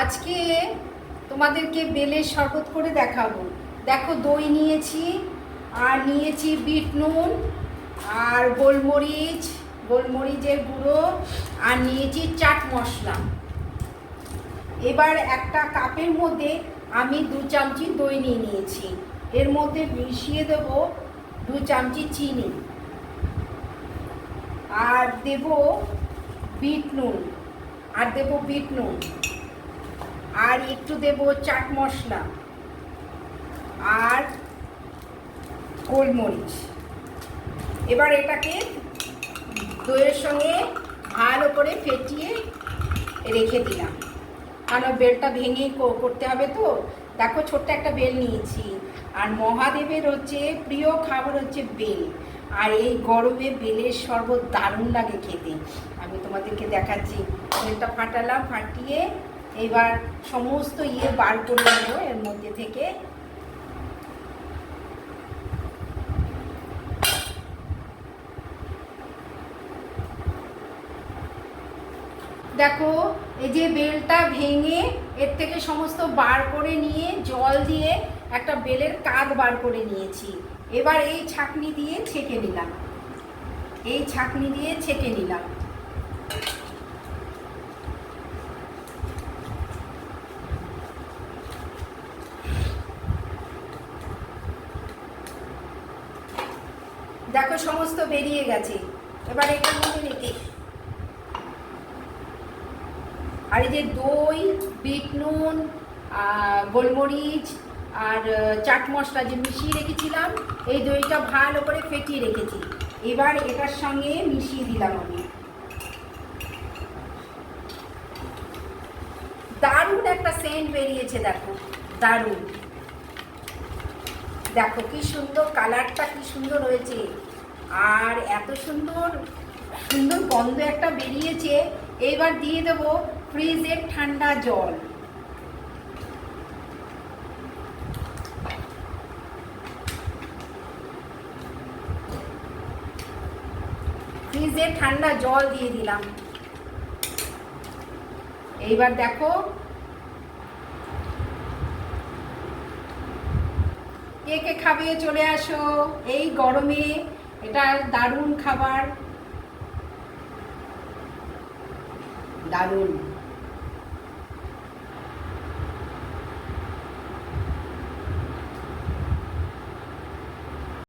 আজকে তোমাদেরকে বেলের শরবত করে দেখাবো। দেখো, দই নিয়েছি, আর নিয়েছি বিট নুন, আর গোলমরিচ, গোলমরিচের গুঁড়ো, আর নিয়েছি চাট মশলা। এবার একটা কাপের মধ্যে আমি দু চামচি দই নিয়ে নিয়েছি। এর মধ্যে মিশিয়ে দেব দু চামচি চিনি। আর দেব বিট নুন। আর দেব বিট নুন। আর একটু দেব চাট মশলা আর গোলমরিচ। এবার এটাকে দইয়ের সঙ্গে ভালো করে ফেটিয়ে রেখে দিলাম। কারণ বেলটা ভেঙে করতে হবে তো। দেখো ছোট্ট একটা বেল নিয়েছি। আর মহাদেবের হচ্ছে প্রিয় খাবার হচ্ছে বেল। আর এই গরমে বেলের শরবত দারুণ লাগে খেতে। আমি তোমাদেরকে দেখাচ্ছি। বেলটা ফাটালাম, ফাটিয়ে এবার সমস্ত ইয়ে বার করে নেব এর মধ্যে থেকে। দেখো, এই যে বেলটা ভেঙে এর থেকে সমস্ত বার করে নিয়ে জল দিয়ে একটা বেলের কাক বার করে নিয়েছি। এবার এই ছাকনি দিয়ে ছেঁকে নিলাম। এই ছাকনি দিয়ে ছেঁকে নিলাম। দেখো, সমস্ত বেরিয়ে গেছে। এবার এটার মধ্যে রেখে আর এই যে দই, বিট নুন গোলমরিচ আর চাট মশলা যে মিশিয়ে রেখেছিলাম, এই দইটা ভালো করে ফেটিয়ে রেখেছি। এবার এটার সঙ্গে মিশিয়ে দিলাম আমি। দারুণ একটা সেন্ট বেরিয়েছে, দেখো। দারুণ। দেখো, কি সুন্দর কালারটা কি সুন্দর হয়েছে। আর এত সুন্দর সুন্দর গন্ধ একটা বেরিয়েছে। এবার দিয়ে দেব ফ্রিজের ঠান্ডা জল। ফ্রিজের ঠান্ডা জল দিয়ে দিলাম। এইবার দেখো। কে কে খাবে চলে আসো। এই গরমে এটা দারুণ খাবার। দারুণ।